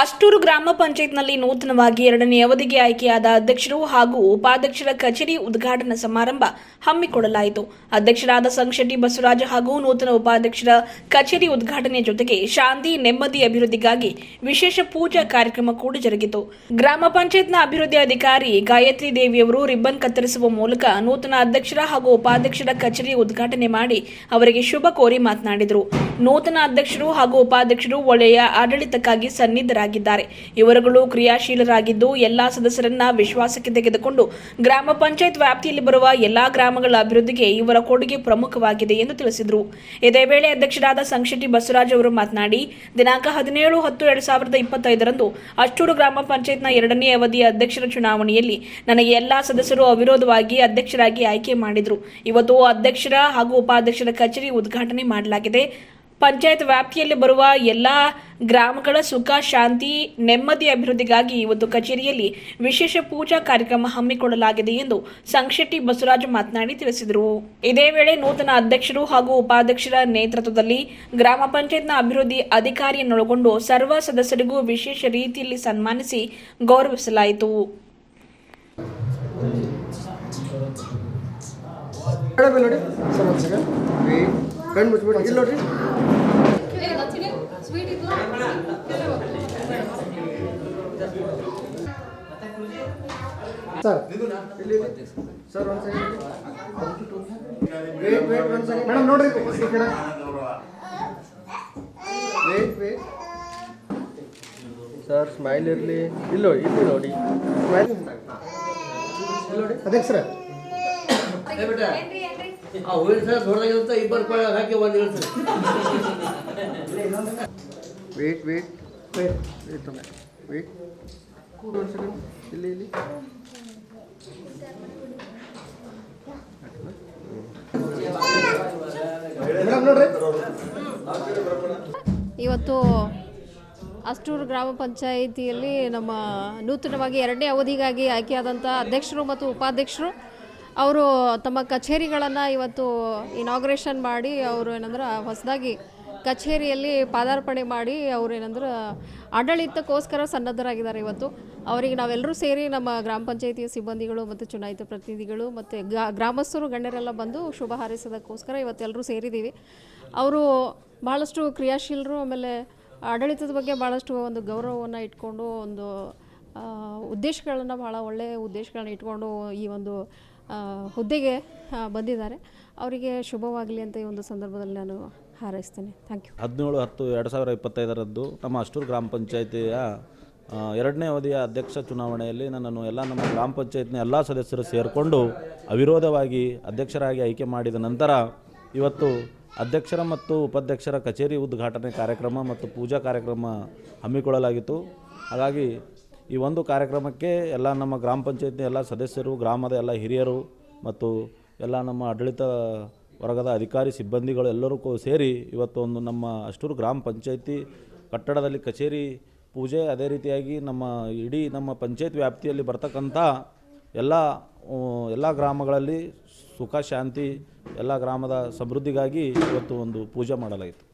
ಅಷ್ಟೂರು ಗ್ರಾಮ ಪಂಚಾಯತ್ನಲ್ಲಿ ನೂತನವಾಗಿ ಎರಡನೇ ಅವಧಿಗೆ ಆಯ್ಕೆಯಾದ ಅಧ್ಯಕ್ಷರು ಹಾಗೂ ಉಪಾಧ್ಯಕ್ಷರ ಕಚೇರಿ ಉದ್ಘಾಟನಾ ಸಮಾರಂಭ ಹಮ್ಮಿಕೊಳ್ಳಲಾಯಿತು. ಅಧ್ಯಕ್ಷರಾದ ಸಂಶೆಟ್ಟಿ ಬಸವರಾಜ ಹಾಗೂ ನೂತನ ಉಪಾಧ್ಯಕ್ಷರ ಕಚೇರಿ ಉದ್ಘಾಟನೆ ಜೊತೆಗೆ ಶಾಂತಿ, ನೆಮ್ಮದಿ ಅಭಿವೃದ್ಧಿಗಾಗಿ ವಿಶೇಷ ಪೂಜಾ ಕಾರ್ಯಕ್ರಮ ಕೂಡ ಜರುಗಿತು. ಗ್ರಾಮ ಪಂಚಾಯತ್ನ ಅಭಿವೃದ್ಧಿ ಅಧಿಕಾರಿ ಗಾಯತ್ರಿ ದೇವಿಯವರು ರಿಬ್ಬನ್ ಕತ್ತರಿಸುವ ಮೂಲಕ ನೂತನ ಅಧ್ಯಕ್ಷರ ಹಾಗೂ ಉಪಾಧ್ಯಕ್ಷರ ಕಚೇರಿ ಉದ್ಘಾಟನೆ ಮಾಡಿ ಅವರಿಗೆ ಶುಭ ಕೋರಿ ಮಾತನಾಡಿದರು. ನೂತನ ಅಧ್ಯಕ್ಷರು ಹಾಗೂ ಉಪಾಧ್ಯಕ್ಷರು ಒಳ್ಳೆಯ ಆಡಳಿತಕ್ಕಾಗಿ ಸನ್ನಿಧರಾಗಿದ್ದಾರೆ ಇವರುಗಳು ಕ್ರಿಯಾಶೀಲರಾಗಿದ್ದು ಎಲ್ಲಾ ಸದಸ್ಯರನ್ನ ವಿಶ್ವಾಸಕ್ಕೆ ತೆಗೆದುಕೊಂಡು ಗ್ರಾಮ ಪಂಚಾಯತ್ ವ್ಯಾಪ್ತಿಯಲ್ಲಿ ಬರುವ ಎಲ್ಲಾ ಗ್ರಾಮಗಳ ಅಭಿವೃದ್ಧಿಗೆ ಇವರ ಕೊಡುಗೆ ಪ್ರಮುಖವಾಗಿದೆ ಎಂದು ತಿಳಿಸಿದರು. ಇದೇ ವೇಳೆ ಅಧ್ಯಕ್ಷರಾದ ಸಂಶೆಟ್ಟಿ ಬಸವರಾಜ್ ಅವರು ಮಾತನಾಡಿ, ದಿನಾಂಕ ಹದಿನೇಳು ಹತ್ತು ಎರಡ್ ಸಾವಿರದ ಇಪ್ಪತ್ತೈದರಂದು ಅಷ್ಟೂರು ಗ್ರಾಮ ಪಂಚಾಯತ್ನ ಎರಡನೇ ಅವಧಿಯ ಅಧ್ಯಕ್ಷರ ಚುನಾವಣೆಯಲ್ಲಿ ನನಗೆ ಎಲ್ಲಾ ಸದಸ್ಯರು ಅವಿರೋಧವಾಗಿ ಅಧ್ಯಕ್ಷರಾಗಿ ಆಯ್ಕೆ ಮಾಡಿದರು. ಇವತ್ತು ಅಧ್ಯಕ್ಷರ ಹಾಗೂ ಉಪಾಧ್ಯಕ್ಷರ ಕಚೇರಿ ಉದ್ಘಾಟನೆ ಮಾಡಲಾಗಿದೆ. ಪಂಚಾಯತ್ ವ್ಯಾಪ್ತಿಯಲ್ಲಿ ಬರುವ ಎಲ್ಲ ಗ್ರಾಮಗಳ ಸುಖ, ಶಾಂತಿ, ನೆಮ್ಮದಿ ಅಭಿವೃದ್ಧಿಗಾಗಿ ಒಂದು ಕಚೇರಿಯಲ್ಲಿ ವಿಶೇಷ ಪೂಜಾ ಕಾರ್ಯಕ್ರಮ ಹಮ್ಮಿಕೊಳ್ಳಲಾಗಿದೆ ಎಂದು ಸಂಕ್ಷೆಟ್ಟಿ ಬಸವರಾಜ್ ಮಾತನಾಡಿ ತಿಳಿಸಿದರು. ಇದೇ ವೇಳೆ ನೂತನ ಅಧ್ಯಕ್ಷರು ಹಾಗೂ ಉಪಾಧ್ಯಕ್ಷರ ನೇತೃತ್ವದಲ್ಲಿ ಗ್ರಾಮ ಪಂಚಾಯತ್ನ ಅಭಿವೃದ್ಧಿ ಅಧಿಕಾರಿಯನ್ನೊಳಗೊಂಡು ಸರ್ವ ಸದಸ್ಯರಿಗೂ ವಿಶೇಷ ರೀತಿಯಲ್ಲಿ ಸನ್ಮಾನಿಸಿ ಗೌರವಿಸಲಾಯಿತು. ಸರ್ ಕಣ್ಣು ಮುಚ್ಬಿಡಿ ಇಲ್ಲಿ ನೋಡ್ರಿ. ಸರ್, ಇಲ್ಲಿ. ಸರ್, ಒಂದು ಸೆಕೆಂಡ್ ವೇಟ್ ವೇಟ್ ಒಂದು ಸೆಕೆಂಡ್ ಮೇಡಮ್ ನೋಡ್ರಿ. ಈ ಕಡೆ. ವೇಟ್ ವೇಟ್ ಸರ್ ಸ್ಮೈಲ್ ಇರಲಿ. ಇಲ್ಲ ಇಲ್ಲಿ ನೋಡಿ. ಸ್ಮೈಲ್ ನೋಡಿ. ಅಧ್ಯಕ್ಷರ ಆ ಹೂವಿನ ಸರ ದೊಡ್ಡದಾಗಿರುತ್ತೆ ಇಬ್ಬರು ಕೊಳ ಹಾಕಿ ಒಂದು ಇಳಿಸ್ರಿ wait wait wait wait wait ಒಂದು ಸೆಕೆಂಡ್ ಇಲ್ಲಿ ಇಲ್ಲಿ. ಇವತ್ತು ಅಷ್ಟೂರು ಗ್ರಾಮ ಪಂಚಾಯಿತಿಯಲ್ಲಿ ನಮ್ಮ ನೂತನವಾಗಿ ಎರಡನೇ ಅವಧಿಗಾಗಿ ಆಯ್ಕೆಯಾದಂಥ ಅಧ್ಯಕ್ಷರು ಮತ್ತು ಉಪಾಧ್ಯಕ್ಷರು ಅವರು ತಮ್ಮ ಕಚೇರಿಗಳನ್ನು ಇವತ್ತು ಇನಾಗ್ರೇಷನ್ ಮಾಡಿ ಅವರು ಏನಂದ್ರೆ ಹೊಸದಾಗಿ ಕಚೇರಿಯಲ್ಲಿ ಪಾದಾರ್ಪಣೆ ಮಾಡಿ ಅವರು ಏನಂದ್ರೆ ಆಡಳಿತಕ್ಕೋಸ್ಕರ ಸನ್ನದ್ಧರಾಗಿದ್ದಾರೆ ಇವತ್ತು. ಅವರಿಗೆ ನಾವೆಲ್ಲರೂ ಸೇರಿ ನಮ್ಮ ಗ್ರಾಮ ಪಂಚಾಯಿತಿಯ ಸಿಬ್ಬಂದಿಗಳು ಮತ್ತು ಚುನಾಯಿತ ಪ್ರತಿನಿಧಿಗಳು ಮತ್ತು ಗ್ರಾಮಸ್ಥರು ಗಣ್ಯರೆಲ್ಲ ಬಂದು ಶುಭ ಹಾರೈಸೋದಕ್ಕೋಸ್ಕರ ಇವತ್ತೆಲ್ಲರೂ ಸೇರಿದ್ದೀವಿ. ಅವರು ಭಾಳಷ್ಟು ಕ್ರಿಯಾಶೀಲರು, ಆಮೇಲೆ ಆಡಳಿತದ ಬಗ್ಗೆ ಭಾಳಷ್ಟು ಒಂದು ಗೌರವವನ್ನು ಇಟ್ಕೊಂಡು ಒಂದು ಉದ್ದೇಶಗಳನ್ನು ಭಾಳ ಒಳ್ಳೆಯ ಉದ್ದೇಶಗಳನ್ನ ಇಟ್ಕೊಂಡು ಈ ಒಂದು ಹುದ್ದೆಗೆ ಬಂದಿದ್ದಾರೆ. ಅವರಿಗೆ ಶುಭವಾಗಲಿ ಅಂತ ಈ ಒಂದು ಸಂದರ್ಭದಲ್ಲಿ ನಾನು ಹಾರೈಸ್ತೇನೆ. ಥ್ಯಾಂಕ್ ಯು ಹದಿನೇಳು ಹತ್ತು ಎರಡು ಸಾವಿರ ಇಪ್ಪತ್ತೈದರದ್ದು ನಮ್ಮ ಅಷ್ಟೂರು ಗ್ರಾಮ ಪಂಚಾಯಿತಿಯ ಎರಡನೇ ಅವಧಿಯ ಅಧ್ಯಕ್ಷ ಚುನಾವಣೆಯಲ್ಲಿ ನನ್ನನ್ನು ಎಲ್ಲ ನಮ್ಮ ಗ್ರಾಮ ಪಂಚಾಯತ್ನ ಎಲ್ಲ ಸದಸ್ಯರು ಸೇರಿಕೊಂಡು ಅವಿರೋಧವಾಗಿ ಅಧ್ಯಕ್ಷರಾಗಿ ಆಯ್ಕೆ ಮಾಡಿದ ನಂತರ ಇವತ್ತು ಅಧ್ಯಕ್ಷರ ಮತ್ತು ಉಪಾಧ್ಯಕ್ಷರ ಕಚೇರಿ ಉದ್ಘಾಟನೆ ಕಾರ್ಯಕ್ರಮ ಮತ್ತು ಪೂಜಾ ಕಾರ್ಯಕ್ರಮ ಹಮ್ಮಿಕೊಳ್ಳಲಾಗಿತ್ತು. ಹಾಗಾಗಿ ಈ ಒಂದು ಕಾರ್ಯಕ್ರಮಕ್ಕೆ ಎಲ್ಲ ನಮ್ಮ ಗ್ರಾಮ ಪಂಚಾಯತ್ನ ಎಲ್ಲ ಸದಸ್ಯರು, ಗ್ರಾಮದ ಎಲ್ಲ ಹಿರಿಯರು ಮತ್ತು ಎಲ್ಲ ನಮ್ಮ ಆಡಳಿತ ವರ್ಗದ ಅಧಿಕಾರಿ, ಸಿಬ್ಬಂದಿಗಳು ಎಲ್ಲರೂ ಸೇರಿ ಇವತ್ತು ಒಂದು ನಮ್ಮ ಅಷ್ಟೂರು ಗ್ರಾಮ ಪಂಚಾಯತಿ ಕಟ್ಟಡದಲ್ಲಿ ಕಚೇರಿ ಪೂಜೆ ಅದೇ ರೀತಿಯಾಗಿ ನಮ್ಮ ಇಡೀ ನಮ್ಮ ಪಂಚಾಯತ್ ವ್ಯಾಪ್ತಿಯಲ್ಲಿ ಬರ್ತಕ್ಕಂಥ ಎಲ್ಲ ಎಲ್ಲ ಗ್ರಾಮಗಳಲ್ಲಿ ಸುಖ, ಶಾಂತಿ, ಎಲ್ಲ ಗ್ರಾಮದ ಸಮೃದ್ಧಿಗಾಗಿ ಇವತ್ತು ಒಂದು ಪೂಜೆ ಮಾಡಲಾಯಿತು.